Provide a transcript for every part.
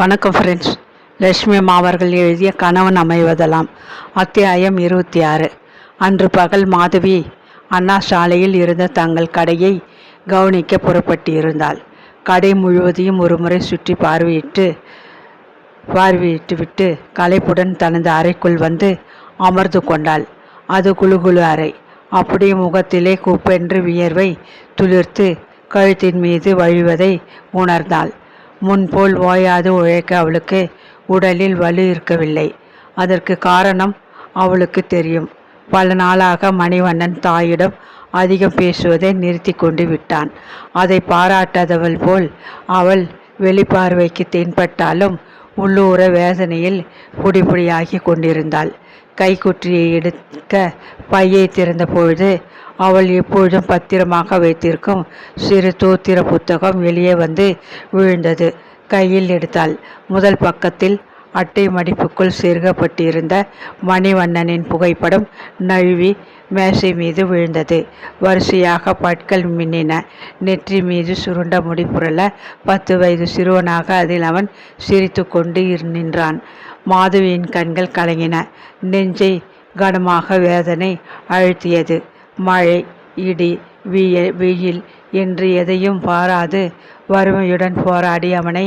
வணக்கம் ஃப்ரெண்ட்ஸ் லட்சுமி அம்மா அவர்கள் எழுதிய கணவன் அமைவதெல்லாம் அத்தியாயம் இருபத்தி ஆறு. அன்று பகல் மாதவி அண்ணா சாலையில் இருந்த தங்கள் கடையை கவனிக்க புறப்பட்டிருந்தாள். கடை முழுவதையும் ஒருமுறை சுற்றி பார்வையிட்டு பார்வையிட்டு விட்டு கலைப்புடன் தனது அறைக்குள் வந்து அமர்ந்து கொண்டாள். அது குழுகுழு அறை. அப்படியே முகத்திலே குப்பென்று வியர்வை துளிர்த்து கழுத்தின் மீது வழிவதை உணர்ந்தாள். முன்போல் ஓயாது உழைக்க அவளுக்கு உடலில் வலு இருக்கவில்லை. அதற்கு காரணம் அவளுக்கு தெரியும். பல நாளாக மணிவண்ணன் தாயிடம் அதிகம் பேசுவதை நிறுத்தி கொண்டு விட்டான். அதை பாராட்டாதவள் போல் அவள் வெளிப்பார்வைக்கு தென்பட்டாலும் உள்ளூர வேதனையில் பொடிபொடியாகி கொண்டிருந்தாள். கைக்குற்றியை எடுக்க பையை திறந்த பொழுது அவள் எப்பொழுதும் பத்திரமாக வைத்திருக்கும் சிறு தோத்திர புத்தகம் வெளியே வந்து விழுந்தது. கையில் எடுத்தாள். முதல் பக்கத்தில் அட்டை மடிப்புக்குள் செருகப்பட்டிருந்த மணிவண்ணனின் புகைப்படம் நழுவி மேசை மீது விழுந்தது. வரிசையாக பற்கள் மின்னின. நெற்றி மீது சுருண்ட முடிப்புரல பத்து வயது சிறுவனாக அதில் அவன் சிரித்து கொண்டு நின்றான். மாதவியின் கண்கள் கலங்கின. நெஞ்சை கனமாக வேதனை அழுத்தியது. மழை இடி வீய வெயில் என்று எதையும் பாராது. வறுமையுடன் போராடி அவனை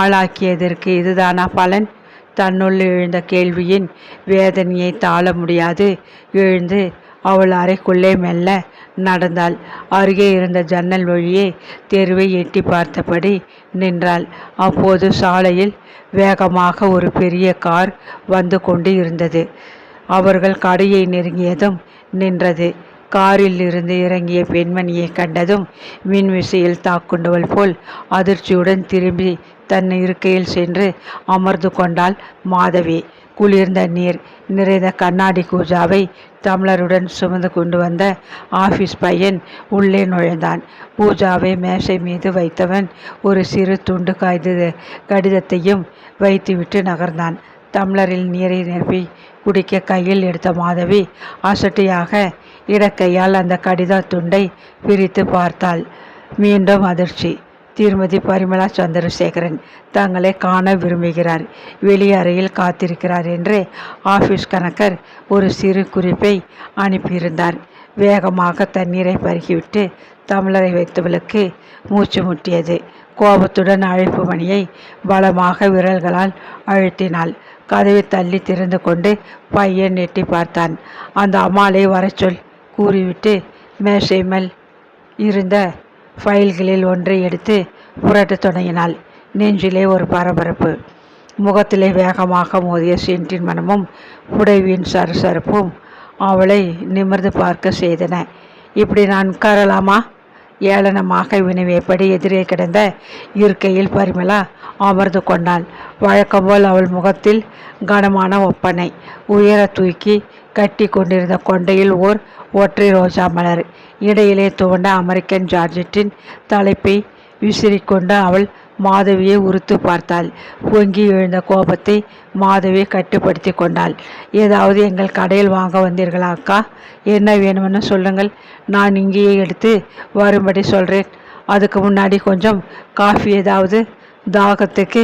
ஆளாக்கியதற்கு இதுதானா பலன்? தன்னுள் எழுந்த கேள்வியின் வேதனையை தாழ முடியாது. எழுந்து அவள் அறைக்குள்ளே மெல்ல நடந்தாள். அருகே இருந்த ஜன்னல் வழியே தெருவை எட்டி பார்த்தபடி நின்றாள். அப்போது சாலையில் வேகமாக ஒரு பெரிய கார் வந்து கொண்டு இருந்தது. அவர்கள் கடையை நெருங்கியதும் நின்றது. காரில் இருந்து இறங்கிய பெண்மணியை கண்டதும் மின்விசையில் தாக்குண்டவள் போல் அதிர்ச்சியுடன் திரும்பி தன் இருக்கையில் சென்று அமர்ந்து கொண்டாள் மாதவி. குளிர்ந்த நீர் நிறைந்த கண்ணாடி கூஜாவை தமிழருடன் சுமந்து கொண்டு வந்த ஆஃபீஸ் பையன் உள்ளே நுழைந்தான். பூஜாவை மேசை மீது வைத்தவன் ஒரு சிறு துண்டு காய்ந்தது கடிதத்தையும் வைத்துவிட்டு நகர்ந்தான். டம்ளரில் நீரை நிரப்பி குடிக்க கையில் எடுத்த மாதவி அசட்டியாக இடக்கையால் அந்த கடித துண்டை பிரித்து பார்த்தாள். மீண்டும் அதிர்ச்சி. திருமதி பரிமளா சந்திரசேகரன் தங்களை காண விரும்புகிறார். வெளியறையில் காத்திருக்கிறார் என்று ஆஃபீஸ் கணக்கர் ஒரு சிறு குறிப்பை அனுப்பியிருந்தார். வேகமாக தண்ணீரை பருகிவிட்டு தமிழரை வைத்தவளுக்கு மூச்சு முட்டியது. கோபத்துடன் அழைப்பு மணியை பலமாக விரல்களால் அழுத்தினாள். கதவை தள்ளி திறந்து கொண்டு பையன் எட்டி பார்த்தான். அந்த அம்மாளை வரச்சொல் கூறிவிட்டு மேசை மேல் இருந்த ஃபைல்களில் ஒன்றை எடுத்து புரட்டத் தொடங்கினாள். நெஞ்சிலே ஒரு பரபரப்பு. முகத்திலே வேகமாக மோதிய சென்றின் மனமும் புடைவியின் சரசரப்பும் அவளை நிமிர்ந்து பார்க்க செய்தன. இப்படி நான் உட்காரலாமா? ஏளனமாக வினவியபடி எதிரே கிடந்த இருக்கையில் பரிமலா அமர்ந்து கொண்டாள். வழக்கம்போல் அவள் முகத்தில் கனமான ஒப்பனை. உயர தூக்கி கட்டி கொண்டிருந்த கொண்டையில் ஓர் ஒற்றை ரோஜா மலர். இடையிலே துவண்ட அமெரிக்கன் ஜார்ஜெட்டின் தலைப்பை விசிறிக்கொண்டு அவள் மாதவியை உறுத்து பார்த்தாள். பொங்கி எழுந்த கோபத்தை மாதவி கட்டுப்படுத்தி கொண்டாள். ஏதாவது எங்கள் கடையில் வாங்க வந்தீர்களா அக்கா? என்ன வேணுமென்னு சொல்லுங்கள். நான் இங்கேயே எடுத்து வரும்படி சொல்கிறேன் அதுக்கு முன்னாடி கொஞ்சம் காஃபி ஏதாவது தாகத்துக்கு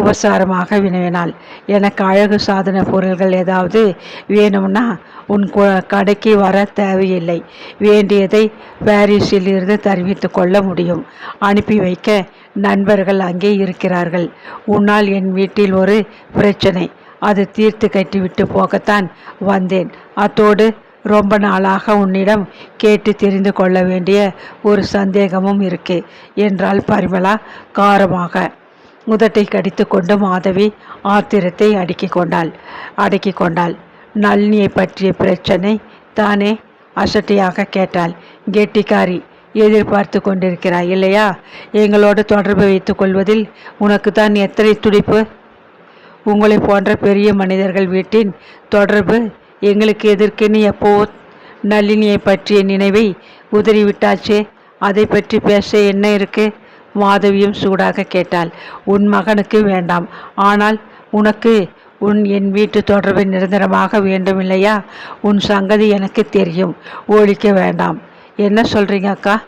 உபசாரமாக வினவினாள். எனக்கு அழகு சாதன பொருள்கள் ஏதாவது வேணும்னா உன் கடைக்கு வர தேவையில்லை. வேண்டியதை பாரிஸில் இருந்து தெரிவித்து கொள்ள முடியும். அனுப்பி வைக்க நண்பர்கள் அங்கே இருக்கிறார்கள். உன்னால் என் வீட்டில் ஒரு பிரச்சனை. அது தீர்த்து கட்டிவிட்டு போகத்தான் வந்தேன். அத்தோடு ரொம்ப நாளாக உன்னிடம் கேட்டு தெரிந்து கொள்ள வேண்டிய ஒரு சந்தேகமும் இருக்கு என்றாள் பரிமளா காரமாக. முதட்டை கடித்து கொண்டு மாதவி ஆத்திரத்தை அடுக்கி கொண்டாள் அடக்கி கொண்டாள். நளினியை பற்றிய பிரச்சனை தானே? அசட்டியாக கேட்டாள். கெட்டிக்காரி எதிர்பார்த்து கொண்டிருக்கிறாய் இல்லையா? எங்களோடு தொடர்பு வைத்துக் கொள்வதில் உனக்கு தான் எத்தனை துடிப்பு? உங்களை போன்ற பெரிய மனிதர்கள் வீட்டின் தொடர்பு எங்களுக்கு எதிர்க்குன்னு எப்போ நளினியை பற்றிய நினைவை உதறிவிட்டாச்சே? அதை பற்றி பேச என்ன இருக்கு? மாதவியும் சூடாக கேட்டாள். உன் மகனுக்கு வேண்டாம். ஆனால் உனக்கு உன் என் வீட்டு தொடர்பு நிரந்தரமாக வேண்டும் இல்லையா உன் சங்கதி எனக்கு தெரியும். ஒழிக்க வேண்டாம். என்ன சொல்கிறீங்க அக்கா?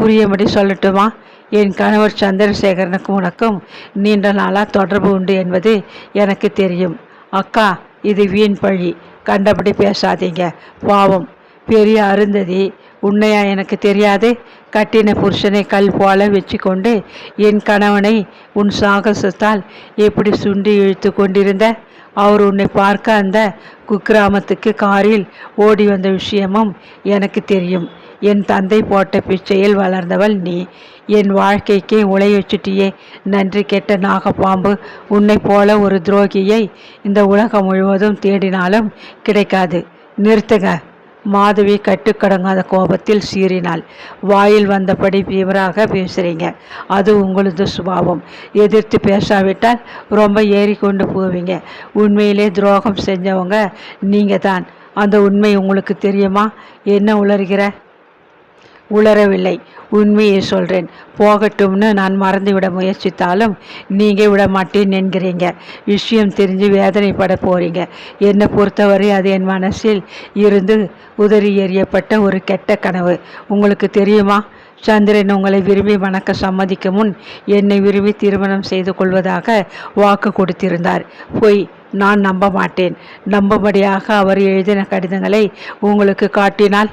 புரியும்படி சொல்லட்டுமா? என் கணவர் சந்திரசேகரனுக்கும் உனக்கும் நீண்ட நாளாக தொடர்பு உண்டு என்பது எனக்கு தெரியும். அக்கா இது வீண் பழி. கண்டபடி பேசாதீங்க. பாவம். பெரிய அருந்ததி. உன்னையா எனக்கு தெரியாது. கட்டின புருஷனை கல் போல வச்சு கொண்டு என் கணவனை உன் சாகசத்தால் எப்படி சுண்டி இழுத்து கொண்டிருந்த? அவர் உன்னை பார்க்க அந்த குக்கிராமத்துக்கு காரில் ஓடி வந்த விஷயமும் எனக்கு தெரியும். என் தந்தை போட்ட பிச்சையில் வளர்ந்தவள் நீ. என் வாழ்க்கைக்கே உலை வச்சுட்டியே. நன்றி கெட்ட நாகப்பாம்பு. உன்னை போல ஒரு துரோகியை இந்த உலகம் முழுவதும் தேடினாலும் கிடைக்காது. நிறுத்துக. மாதவி கட்டுக்கடங்காத கோபத்தில் சீறினாள். வாயில் வந்தபடி தீவிராக பேசுகிறீங்க அது உங்களது சுபாவம். எதிர்த்து பேசாவிட்டால் ரொம்ப ஏறிக்கொண்டு போவீங்க. உண்மையிலே துரோகம் செஞ்சவங்க நீங்கள் தான் அந்த உண்மை உங்களுக்கு தெரியுமா? என்ன உளறுகிற? உளரவில்லை உண்மையை சொல்கிறேன் போகட்டும்னு நான் மறந்துவிட முயற்சித்தாலும் நீங்கள் விட மாட்டேன் என்கிறீங்க. விஷயம் தெரிஞ்சு வேதனைப்பட போகிறீங்க என்னை பொறுத்தவரை அது என் மனசில் இருந்து உதறி எறியப்பட்ட ஒரு கெட்ட கனவு. உங்களுக்கு தெரியுமா? சந்திரன் உங்களை விரும்பி வணக்க சம்மதிக்கும் முன் என்னை விரும்பி திருமணம் செய்து கொள்வதாக வாக்கு கொடுத்திருந்தார். பொய். நான் நம்ப மாட்டேன். நம்பபடியாக அவர் எழுதின கடிதங்களை உங்களுக்கு காட்டினால்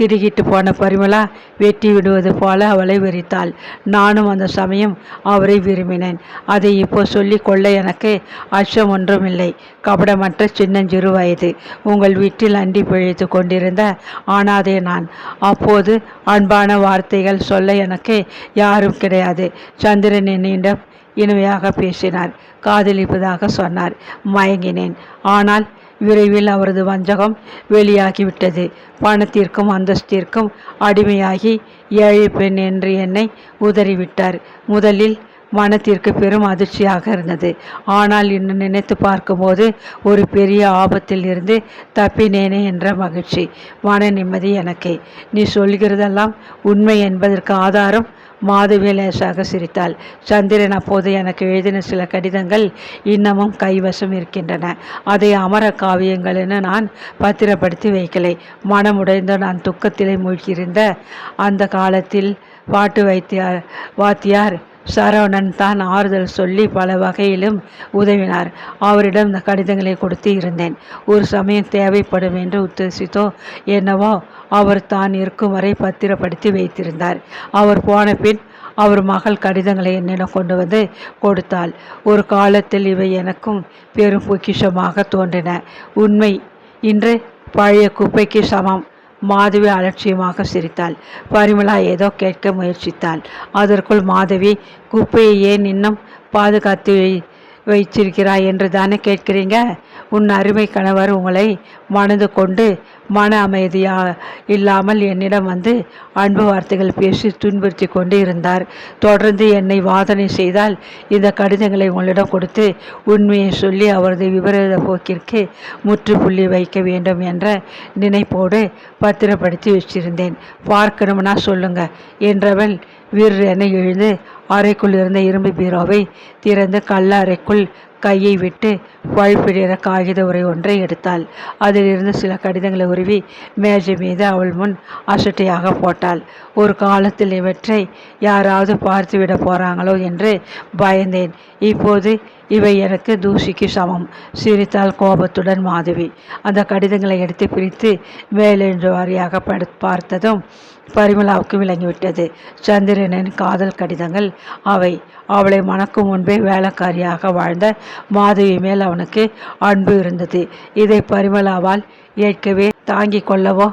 திருகிட்டு போன பரிமளா வெட்டி விடுவது போல அவளை வெறித்தாள். நானும் அந்த சமயம் அவரை விரும்பினேன். அதை இப்போ சொல்லி கொள்ள எனக்கு அச்சம் ஒன்றுமில்லை. கபடமற்ற சின்னஞ்சிறு வயது. உங்கள் வீட்டில் அண்டி பிழைத்து கொண்டிருந்த ஆனாதே நான். அப்போது அன்பான வார்த்தைகள் சொல்ல எனக்கு யாரும் கிடையாது. சந்திரன் என்னிடம் இனிமையாக பேசினார். காதலிப்பதாக சொன்னார். மயங்கினேன். ஆனால் விரைவில் அவரது வஞ்சகம் வெளியாகிவிட்டது. பணத்திற்கும் அந்தஸ்திற்கும் அடிமையாகி ஏழை பெண் என்று என்னை உதறிவிட்டார். முதலில் மனத்திற்கு பெரும் அதிர்ச்சியாக இருந்தது. ஆனால் இன்னும் நினைத்து பார்க்கும்போது ஒரு பெரிய ஆபத்தில் இருந்து தப்பினேனே என்ற மகிழ்ச்சி மன நிம்மதி எனக்கு. நீ சொல்கிறதெல்லாம் உண்மை என்பதற்கு ஆதாரம் மாதவி லேசாக சிரித்தாள். சந்திரன் அப்போது எனக்கு எழுதின சில கடிதங்கள் இன்னமும் கைவசம் இருக்கின்றன. அதை அமர காவியங்கள் என நான் பத்திரப்படுத்தி வைக்கலை. மனமுடைந்த நான் துக்கத்திலே மூழ்கியிருந்த அந்த காலத்தில் பாட்டு வைத்தியார் வாத்தியார் சரவணன் தான் ஆறுதல் சொல்லி பல வகையிலும் உதவினார். அவரிடம் இந்த கடிதங்களை கொடுத்து இருந்தேன். ஒரு சமயம் தேவைப்படும் என்று உத்தேசித்தோ என்னவோ அவர் தான் இருக்கும் வரை பத்திரப்படுத்தி வைத்திருந்தார். அவர் போன பின் அவர் மகள் கடிதங்களை என்னிடம் கொண்டு வந்து கொடுத்தாள். ஒரு காலத்தில் இவை எனக்கும் பெரும் பொக்கிஷமாக தோன்றின. உண்மை இன்று பழைய குப்பைக்கு சமம். மாதவி அலட்சியமாக சிரித்தாள். பரிமளா ஏதோ கேட்க முயற்சித்தாள். அதற்குள் மாதவி குப்பையை ஏன் இன்னும் பாதுகாத்து வைச்சிருக்கிறாய் என்று தானே கேட்கிறீங்க? உன் அருமை கணவர் உங்களை மணந்து கொண்டு மன அமைதியா இல்லாமல் என்னிடம் வந்து அன்பு வார்த்தைகள் பேசி துன்புறுத்தி கொண்டு இருந்தார். தொடர்ந்து என்னை வாதனை செய்தால் இந்த கடிதங்களை உங்களிடம் கொடுத்து உண்மையை சொல்லி அவரது விபரீத போக்கிற்கு முற்றுப்புள்ளி வைக்க வேண்டும் என்ற நினைப்போடு பத்திரப்படுத்தி வச்சிருந்தேன். பார்க்கணும்னா சொல்லுங்க என்றவள் வீரென எழுந்து அறைக்குள் இருந்த இரும்பு பீரோவை திறந்து கல்லறைக்குள் கையை விட்டு பழுப்பிடுகிற காகித உரை ஒன்றை எடுத்தாள். அதிலிருந்து சில கடிதங்களை உருவி மேஜை மீது அவள் முன் அசட்டையாக போட்டாள். ஒரு காலத்தில் இவற்றை யாராவது பார்த்து விட போகிறாங்களோ என்று பயந்தேன். இப்போது இவை எனக்கு தூசிக்கு சமம். சிரித்தால் கோபத்துடன் மாதவி. அந்த கடிதங்களை எடுத்து பிரித்து மேலென்று வாரியாக படு பார்த்ததும் பரிமலாவுக்கு விளங்கிவிட்டது. சந்திரனின் காதல் கடிதங்கள் அவை. அவளை மணக்கும் முன்பே வேலைக்காரியாக வாழ்ந்த மாதவி மேல் அவனுக்கு அன்பு இருந்தது. இதை பரிமலாவால் ஏற்கவே தாங்கிக் கொள்ளவோ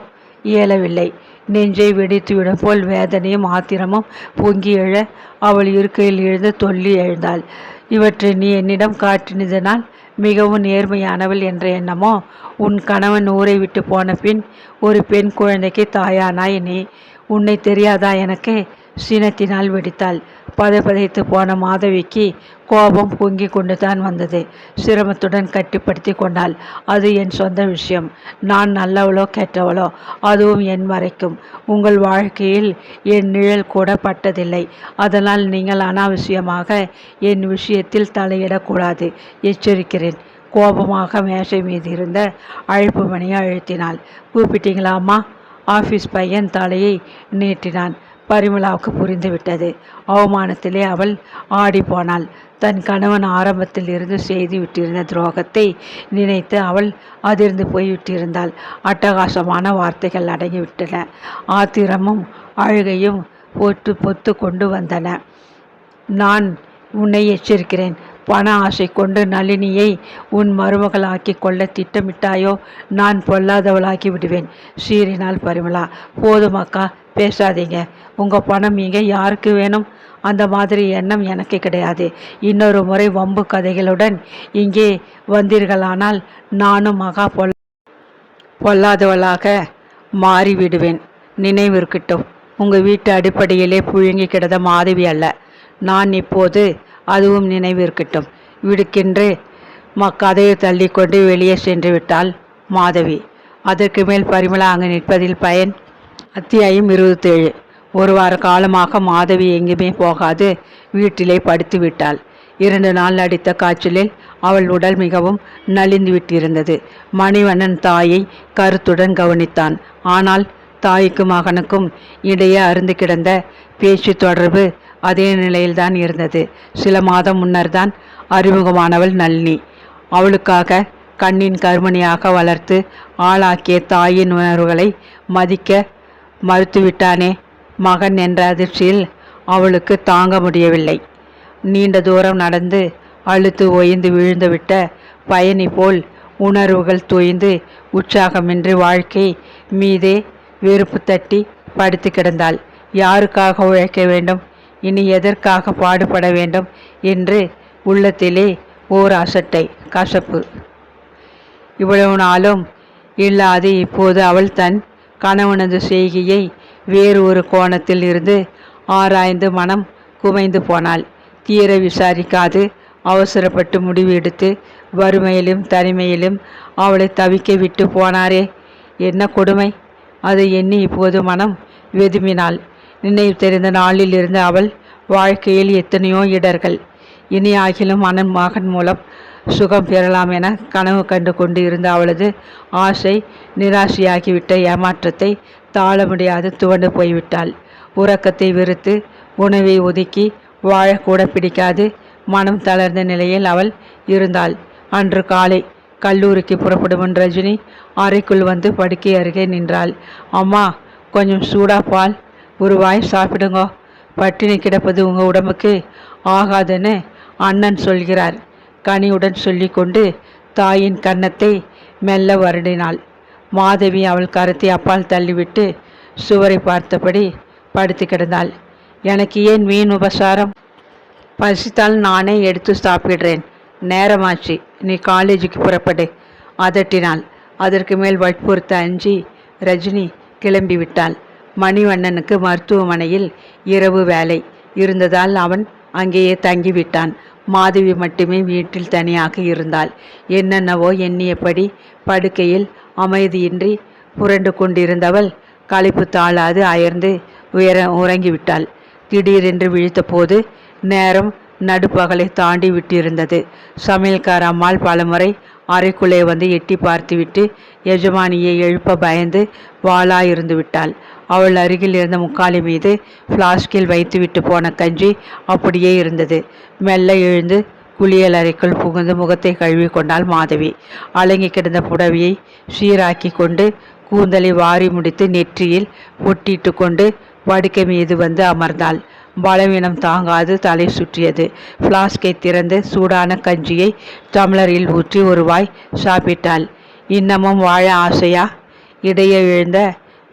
இயலவில்லை. நெஞ்சை வெடித்துவிடும் போல் வேதனையும் ஆத்திரமும் பொங்கி எழ அவள் இருக்கையில் எழுந்து தொல்லி எழுந்தாள். இவற்றை நீ என்னிடம் காட்டினதனால் மிகவும் நேர்மையானவள் என்ற எண்ணமோ? உன் கணவன் ஊரை விட்டு போன பின் ஒரு பெண் குழந்தைக்கு தாயானாய் நீ. உன்னை தெரியாதா எனக்கு? சினத்தினால் வெடித்தாள். பதைத்து போன மாதவிக்கு கோபம் பொங்கி கொண்டு தான் வந்தது. சிரமத்துடன் கட்டிப்படுத்தி கொண்டாள். அது என் சொந்த விஷயம். நான் நல்லவளோ கெட்டவளோ அதுவும் என் வரைக்கும் உங்கள் வாழ்க்கையில் என் நிழல் கூட பட்டதில்லை. அதனால் நீங்கள் அனாவசியமாக என் விஷயத்தில் தலையிடக்கூடாது எச்சரிக்கிறேன். கோபமாக மேசை மீது இருந்த அழைப்பு மணியை அழுத்தினாள். கூப்பிட்டீங்களா அம்மா ஆஃபீஸ் பையன் தலையை நீட்டினான். பரிமளாவுக்கு புரிந்துவிட்டது. அவமானத்திலே அவள் ஆடிப்போனாள். தன் கணவன் ஆரம்பத்தில் இருந்து செய்து விட்டிருந்த துரோகத்தை நினைத்து அவள் அதிர்ந்து போய்விட்டிருந்தாள். அட்டகாசமான வார்த்தைகள் அடங்கிவிட்டன. ஆத்திரமும் அழுகையும் பொத்து பொத்து கொண்டு வந்தன. நான் உன்னை எச்சரிக்கிறேன். பண ஆசை கொண்டு நளினியை உன் மருமகளாக்கி கொள்ள திட்டமிட்டாயோ? நான் பொல்லாதவளாக்கி விடுவேன் சீரினால் பரிமளா. போதும் அக்கா பேசாதீங்க. உங்கள் பணம் இங்கே யாருக்கு வேணும்? அந்த மாதிரி எண்ணம் எனக்கு கிடையாது. இன்னொரு முறை வம்பு கதைகளுடன் இங்கே வந்தீர்களானால் நானும் மகா பொல் பொல்லாதவளாக மாறிவிடுவேன். நினைவிருக்கட்டும். உங்கள் வீட்டு அடிப்படையிலே புழுங்கி கிடந்த மாதவி அல்ல. நான் இப்போது அதுவும் நினைவிருக்கட்டும். விடுக்கின்று. மக்கதையை தள்ளிக்கொண்டு வெளியே சென்று விட்டாள் மாதவி. அதற்கு மேல் பரிமளா அங்கு நிற்பதில் பயன் அத்தியாயம் இருபத்தேழு. ஒரு வார காலமாக மாதவி எங்குமே போகாது. வீட்டிலே படுத்து விட்டாள் இரண்டு நாள் அடித்த காய்ச்சலில் அவள் உடல் மிகவும் நலிந்து விட்டிருந்தது மணிவண்ணன் தாயை கருத்துடன் கவனித்தான். ஆனால் தாய்க்கும் மகனுக்கும் இடையே அருந்து கிடந்த பேச்சு தொடர்பு அதே நிலையில்தான் இருந்தது. சில மாதம் முன்னர் தான் அறிமுகமானவள் நளினி. அவளுக்காக கண்ணின் கருமணியாக வளர்த்து ஆளாக்கிய தாயின் உணர்வுகளை மதிக்க மறுத்துவிட்டானே மகன் என்ற அதிர்ச்சியில் அவளுக்கு தாங்க முடியவில்லை. நீண்ட தூரம் நடந்து அழுத்து ஒய்ந்து விழுந்துவிட்ட பயணி போல் உணர்வுகள் தோய்ந்து உற்சாகமின்றி வாழ்க்கை மீதே வெறுப்பு தட்டி படுத்து கிடந்தாள். யாருக்காக உழைக்க வேண்டும்? இனி எதற்காக பாடுபட வேண்டும் என்று உள்ளத்திலே ஓர் அசட்டை கசப்பு. இவ்வளவு நாளும் இல்லாது இப்போது அவள் தன் கணவனது செய்கையை வேறு ஒரு கோணத்தில் இருந்து ஆராய்ந்து மனம் குமைந்து போனாள். தீர விசாரிக்காது அவசரப்பட்டு முடிவு எடுத்து வறுமையிலும் தனிமையிலும் அவளை தவிக்க விட்டு போனாரே. என்ன கொடுமை? அதை எண்ணி இப்போது மனம் வெதுமினாள். நினைவு தெரிந்த நாளில் இருந்து அவள் வாழ்க்கையில் எத்தனையோ இடர்கள் இனி ஆகிலும் மனன் மகன் மூலம் சுகம் பெறலாம் என கனவு கண்டு கொண்டு இருந்த அவளது ஆசை நிராசையாகிவிட்ட ஏமாற்றத்தை தாழ முடியாது துவண்டு போய்விட்டாள். உறக்கத்தை வெறுத்து உணவை ஒதுக்கி வாழக்கூட பிடிக்காது மனம் தளர்ந்த நிலையில் அவள் இருந்தாள். அன்று காலை கல்லூரிக்கு புறப்படும் ரஜினி அறைக்குள் வந்து படுக்கை அருகே நின்றாள். அம்மா கொஞ்சம் சூடா பால் ஒரு வாய் சாப்பிடுங்கோ. பட்டினி கிடப்பது உங்கள் உடம்புக்கு ஆகாதுன்னு அண்ணன் சொல்கிறார். கனியுடன் சொல்லிக்கொண்டு தாயின் கன்னத்தை மெல்ல வருடினாள். மாதவி அவள் கருத்தை அப்பால் தள்ளிவிட்டு சுவரை பார்த்தபடி படுத்து கிடந்தாள். எனக்கு ஏன் மீன் உபசாரம்? பசித்தால் நானே எடுத்து சாப்பிடுறேன். நேரமாச்சு நீ காலேஜுக்கு புறப்படு அதட்டினாள். அதற்கு மேல் வற்புறுத்த அஞ்சி ரஜினி கிளம்பி விட்டாள் மணிவண்ணனுக்கு மருத்துவமனையில் இரவு வேலை. இருந்ததால் அவன் அங்கேயே தங்கிவிட்டான். மாதவி மட்டுமே வீட்டில் தனியாக இருந்தாள். என்னென்னவோ எண்ணியபடி படுக்கையில் அமைதியின்றி புரண்டு கொண்டிருந்தவள் களைப்பு தாழாது அயர்ந்து உயர உறங்கிவிட்டாள். திடீரென்று விழித்தபோது நேரம் நடுப்பகலை தாண்டி விட்டிருந்தது. சமையல்கார அம்மாள் பலமுறை அறைக்குள்ளே வந்து எட்டி பார்த்துவிட்டு எஜமானியை எழுப்ப பயந்து வாளா இருந்து விட்டாள் அவள் அருகில் இருந்த முக்காலி மீது ஃப்ளாஸ்கில் வைத்துவிட்டு போன கஞ்சி அப்படியே இருந்தது. மெல்ல எழுந்து குளியல் அறைக்குள் புகுந்து முகத்தை கழுவி கொண்டாள் மாதவி. அலங்கி கிடந்த புடவையை சீராக்கி கொண்டு கூந்தலை வாரி முடித்து நெற்றியில் ஒட்டிட்டு கொண்டு படுக்கை மீது வந்து அமர்ந்தாள். பலவீனம் தாங்காது தலை சுற்றியது. ஃப்ளாஸ்கை திறந்து சூடான கஞ்சியை டம்ளரில் ஊற்றி ஒரு வாய் சாப்பிட்டாள். இன்னமும் வாழ ஆசையா? இடையே எழுந்த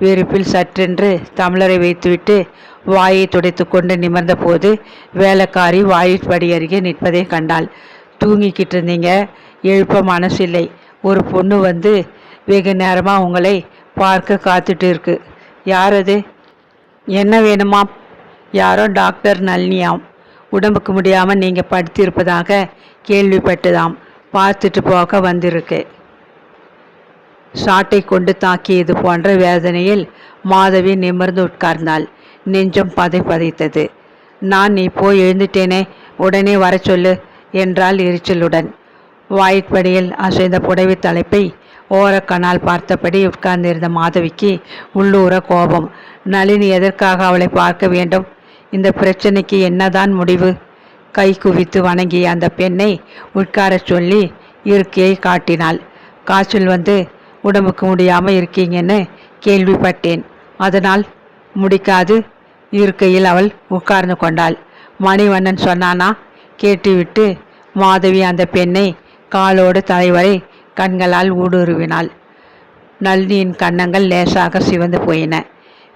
வெறுப்பில் சற்றென்று தமிழரை வைத்துவிட்டு வாயை துடைத்து கொண்டு நிமிர்ந்த போது வேலைக்காரி வாயிற்படி அருகே நிற்பதை கண்டாள். தூங்கிக்கிட்டு இருந்தீங்க எழுப்ப மனசில்லை. ஒரு பொண்ணு வந்து வெகு நேரமாக உங்களை பார்க்க காத்துட்டு இருக்கு யார் அது என்ன வேணுமா? யாரோ டாக்டர் நளினியாம். உடம்புக்கு முடியாமல் நீங்கள் படுத்திருப்பதாக கேள்விப்பட்டுதாம். பார்த்துட்டு போக வந்திருக்கு. சாட்டை கொண்டு தாக்கியது போன்ற வேதனையில் மாதவி நிமிர்ந்து உட்கார்ந்தாள். நெஞ்சம் பதை பதைத்தது. நான் இப்போ எழுந்துட்டேனே உடனே வர சொல்லு என்றாள் எரிச்சலுடன். வாய்ப்படியில் அசைந்த புடவை தலைப்பை ஓரக்கணால் பார்த்தபடி உட்கார்ந்திருந்த மாதவிக்கு உள்ளூர கோபம். நளினி எதற்காக அவளை பார்க்க வேண்டும்? இந்த பிரச்சனைக்கு என்னதான் முடிவு கை குவித்து வணங்கி அந்த பெண்ணை உட்காரச் சொல்லி இருக்கையை காட்டினாள். காய்ச்சல் வந்து உடம்புக்கு முடியாமல் இருக்கீங்கன்னு கேள்விப்பட்டேன். அதனால் முடிக்காது. இருக்கையில் அவள் உட்கார்ந்து கொண்டாள். மணிவண்ணன் சொன்னானா? கேட்டுவிட்டு மாதவி அந்த பெண்ணை காலோடு தலைவரை கண்களால் ஊடுருவினாள். நளினியின் கன்னங்கள் லேசாக சிவந்து போயின.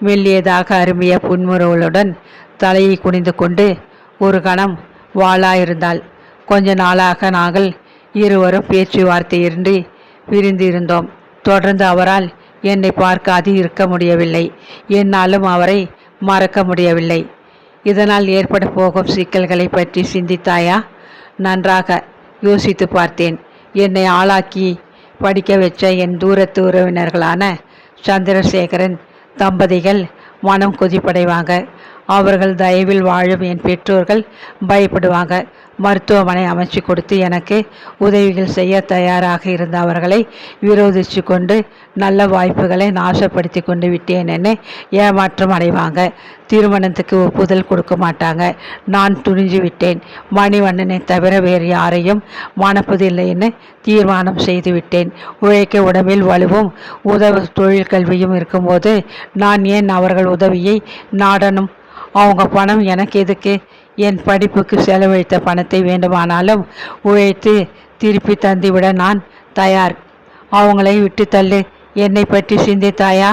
மெல்லியதாக அரும்பிய புன்முறுவலுடன் தலையை குனிந்து கொண்டு ஒரு கணம் வாளாயிருந்தாள். கொஞ்ச நாளாக நாங்கள் இருவரும் பேச்சுவார்த்தையின்றி விரிந்திருந்தோம். தொடர்ந்து அவரால் என்னை பார்க்காது இருக்க முடியவில்லை. என்னாலும் அவரை மறக்க முடியவில்லை. இதனால் ஏற்பட போகும் சிக்கல்களை பற்றி சிந்தித்தாயா? நன்றாக யோசித்து பார்த்தேன். என்னை ஆளாக்கி படிக்க வச்ச என் தூரத்து உறவினர்களான சந்திரசேகரன் தம்பதிகள் மனம் கொதிப்படைவாங்க. அவர்கள் தயவில் வாழும் என் பெற்றோர்கள் பயப்படுவாங்க. மருத்துவமனை அமைச்சு கொடுத்து எனக்கு உதவிகள் செய்ய தயாராக இருந்த அவர்களை விரோதித்து கொண்டு நல்ல வாய்ப்புகளை நாசப்படுத்தி கொண்டு விட்டேன்னு ஏமாற்றம் அடைவாங்க. திருமணத்துக்கு ஒப்புதல் கொடுக்க மாட்டாங்க. நான் துணிஞ்சு விட்டேன். மணிவண்ணனை தவிர வேறு யாரையும் மணப்பதில்லைன்னு தீர்மானம் செய்து விட்டேன். உழைக்க உடம்பில் வலுவும் உதவ தொழில் கல்வியும் இருக்கும்போது நான் ஏன் அவர்கள் உதவியை நாடணும்? அவங்க பணம் எனக்கு எதுக்கு? என் படிப்புக்கு செலவழித்த பணத்தை வேண்டுமானாலும் உழைத்து திருப்பி தந்துவிட நான் தயார். அவங்களை விட்டு தள்ளு. என்னை பற்றி சிந்தித்தாயா?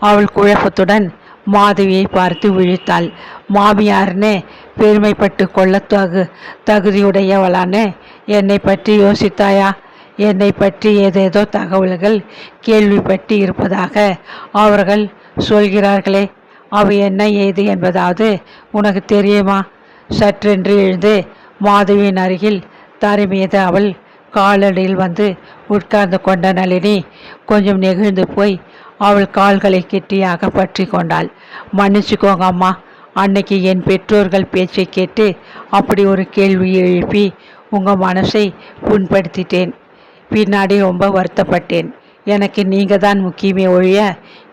அவள் குழப்பத்துடன் மாதவியை பார்த்து விழித்தாள். மாமியார்னு பெருமைப்பட்டு கொள்ள தகு தகுதியுடையவளான்னு என்னை பற்றி யோசித்தாயா? என்னை பற்றி ஏதேதோ தகவல்கள் கேள்விப்பட்டு இருப்பதாக அவர்கள் சொல்கிறார்களே. அவை என்ன ஏது என்பதாவது உனக்கு தெரியுமா? சற்றென்று எழுந்து மாதவியின் அருகில் தரை மீது அவள் காலடியில் வந்து உட்கார்ந்து கொண்ட நளினி கொஞ்சம் நெகிழ்ந்து போய் அவள் கால்களை கெட்டியாக பற்றி கொண்டாள். மன்னிச்சுக்கோங்க அம்மா அன்னைக்கு என் பெற்றோர்கள் பேச்சை கேட்டு அப்படி ஒரு கேள்வி எழுப்பி உங்கள் மனசை புண்படுத்திட்டேன். பின்னாடி ரொம்ப வருத்தப்பட்டேன். எனக்கு நீங்கள் தான் முக்கியமே ஒழிய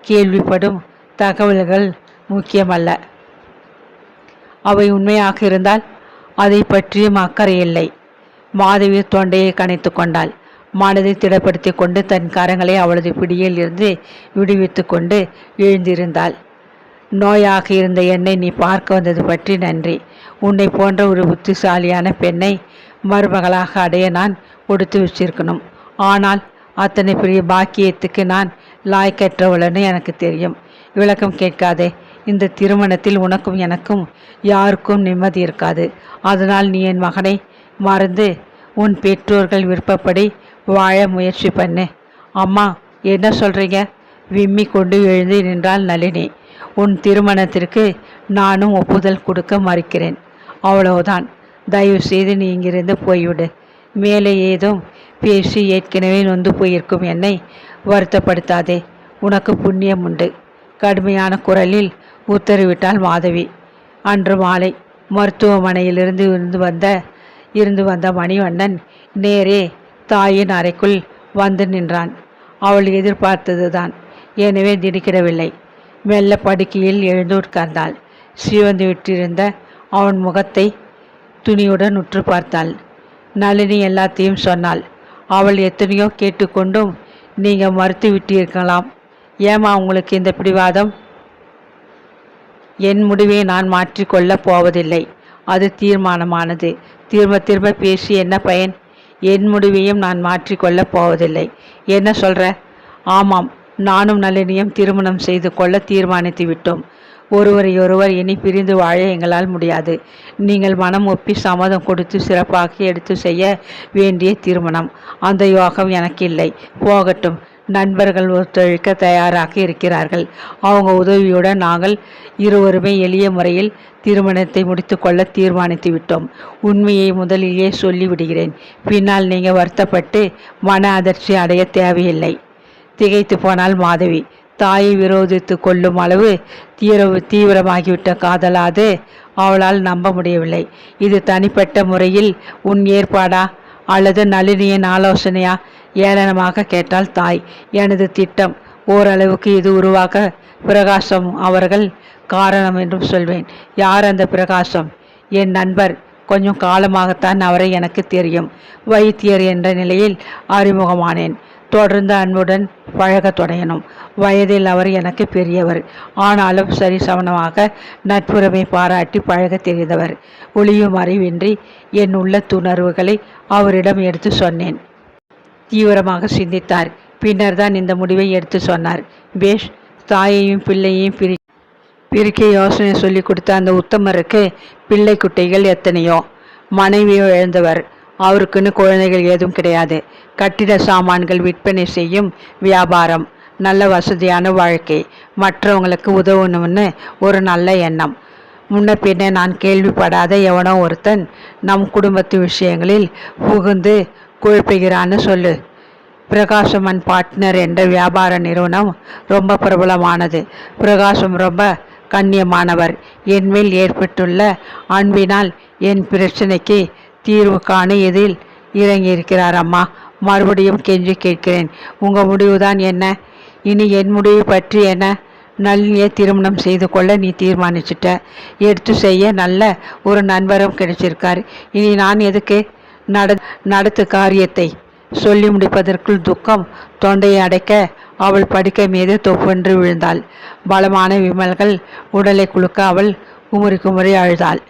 கேள்விப்படும் தகவல்கள் முக்கியமல்ல. அவை உண்மையாக இருந்தால் அதை பற்றியும் அக்கறை இல்லை. மாதவி தொண்டையை கணைத்து கொண்டாள். மனதை திடப்படுத்தி கொண்டு தன் கரங்களை அவளது பிடியில் இருந்து விடுவித்து கொண்டு எழுந்திருந்தாள். நோயாக இருந்த என்னை நீ பார்க்க வந்தது பற்றி நன்றி. உன்னை போன்ற ஒரு புத்திசாலியான பெண்ணை மருமகளாக அடைய நான் கொடுத்து வச்சிருக்கணும். ஆனால் அத்தனை பெரிய பாக்கியத்துக்கு நான் லாய்க்கற்றவளன்னு எனக்கு தெரியும். விளக்கம் கேட்காதே. இந்த திருமணத்தில் உனக்கும் எனக்கும் யாருக்கும் நிம்மதி இருக்காது. அதனால் நீ என் மகனை மறந்து உன் பெற்றோர்கள் விருப்பப்படி வாழ முயற்சி பண்ணு. அம்மா என்ன சொல்கிறீங்க விம்மி கொண்டு எழுந்து நின்றாள் நளினி. உன் திருமணத்திற்கு நானும் ஒப்புதல் கொடுக்க மறுக்கிறேன். அவ்வளவுதான். தயவு செய்து நீ இங்கிருந்து போய்விடு. மேலே ஏதும் பேசி ஏற்கனவே நொந்து போயிருக்கும் என்னை வருத்தப்படுத்தாதே. உனக்கு புண்ணியம் உண்டு. கடுமையான குரலில் உத்தரவிட்டாள் மாதவி. அன்று மாலை மருத்துவமனையிலிருந்து இருந்து வந்த இருந்து வந்த மணிவண்ணன் நேரே தாயின் அறைக்குள் வந்து நின்றான். அவள் எதிர்பார்த்ததுதான். எனவே திடுக்கிடவில்லை மெல்ல படுக்கையில் எழுந்து உட்கார்ந்தாள். சிவந்து விட்டிருந்த அவன் முகத்தை துணியுடன் உற்று பார்த்தாள். நளினி எல்லாத்தையும் சொன்னாள். அவள் எத்தனையோ கேட்டுக்கொண்டும் நீங்கள் மறுத்து விட்டிருக்கலாம். ஏமா உங்களுக்கு இந்த பிடிவாதம்? என் முடிவை நான் மாற்றிக்கொள்ளப் போவதில்லை. அது தீர்மானமானது. திரும்ப திரும்ப பேசி என்ன பயன்? என் முடிவையும் நான் மாற்றிக்கொள்ளப் போவதில்லை. என்ன சொல்கிற ஆமாம் நானும் நளினியும் திருமணம் செய்து கொள்ள தீர்மானித்து விட்டோம். ஒருவரையொருவர் இனி பிரிந்து வாழ எங்களால் முடியாது. நீங்கள் மனம் ஒப்பி சம்மதம் கொடுத்து சிறப்பாக எடுத்து செய்ய வேண்டிய திருமணம். அந்த யோகம் எனக்கு இல்லை. போகட்டும். நண்பர்கள் ஒத்துழைக்க தயாராக இருக்கிறார்கள். அவங்க உதவியுடன் நாங்கள் இருவருமே எளிய முறையில் திருமணத்தை முடித்துக்கொள்ள தீர்மானித்து விட்டோம். உண்மையை முதலிலேயே சொல்லிவிடுகிறேன். பின்னால் நீங்கள் வருத்தப்பட்டு மன அதிர்ச்சி அடைய தேவையில்லை. திகைத்து போனால் மாதவி தாயை விரோதித்து கொள்ளும் அளவு தீர தீவிரமாகிவிட்ட காதலாது அவளால் நம்ப முடியவில்லை. இது தனிப்பட்ட முறையில் உன் ஏற்பாடா? அல்லது நளினியின் ஆலோசனையா? ஏளனமாக கேட்டால் தாய். எனது திட்டம் ஓரளவுக்கு இது உருவாக பிரகாசம் அவர்கள் காரணம் என்றும் சொல்வேன். யார் அந்த பிரகாசம்? என் நண்பர். கொஞ்சம் காலமாகத்தான் அவரை எனக்கு தெரியும். வைத்தியர் என்ற நிலையில் அறிமுகமானேன். தொடர்ந்து அன்புடன் பழகத் தொடங்கினோம். வயதில் அவர் எனக்கு பெரியவர். ஆனாலும் சரி சமணமாக நட்புறவை பாராட்டி பழகத் தெரிந்தவர். ஒளியும் அறிவின்றி என் உள்ள துணர்வுகளை அவரிடம் எடுத்து சொன்னேன். தீவிரமாக சிந்தித்தார். பின்னர் தான் இந்த முடிவை எடுத்து சொன்னார். பேஷ் தாயையும் பிள்ளையையும் பிரி பிரிக்க யோசனை சொல்லி கொடுத்த அந்த உத்தமருக்கு பிள்ளை குட்டைகள் எத்தனையோ? மனைவியோ இழந்தவர். அவருக்குன்னு குழந்தைகள் ஏதும் கிடையாது. கட்டிட சாமான்கள் விற்பனை செய்யும் வியாபாரம். நல்ல வசதியான வாழ்க்கை. மற்றவங்களுக்கு உதவணும்னு ஒரு நல்ல எண்ணம். முன்ன பின்ன நான் கேள்விப்படாத எவனோ ஒருத்தன் நம் குடும்பத்து விஷயங்களில் புகுந்து குழப்புகிறான்னு சொல்லு. பிரகாசம் அண்ட் பார்ட்னர் என்ற வியாபார நிறுவனம் ரொம்ப பிரபலமானது. பிரகாசம் ரொம்ப கண்ணியமானவர். என்மேல் ஏற்பட்டுள்ள அன்பினால் என் பிரச்சனைக்கு தீர்வு காண இதில் இறங்கியிருக்கிறார் அம்மா. மறுபடியும் கெஞ்சி கேட்கிறேன். உங்கள் முடிவுதான் என்ன? இனி என் முடிவு பற்றி என்ன? நளினியை திருமணம் செய்து கொள்ள நீ தீர்மானிச்சிட்ட. எடுத்து செய்ய நல்ல ஒரு நண்பரும் கிடைச்சிருக்கார். இனி நான் எதுக்கு நட நடத்து காரியத்தை சொல்லி முடிப்பதற்குள் துக்கம் தொண்டையை அடைக்க அவள் படுக்கை மீது தொப்பென்று விழுந்தாள். பலமான விமல்கள் உடலை குலுக்க அவள் குமுறி குமுறி அழுதாள்.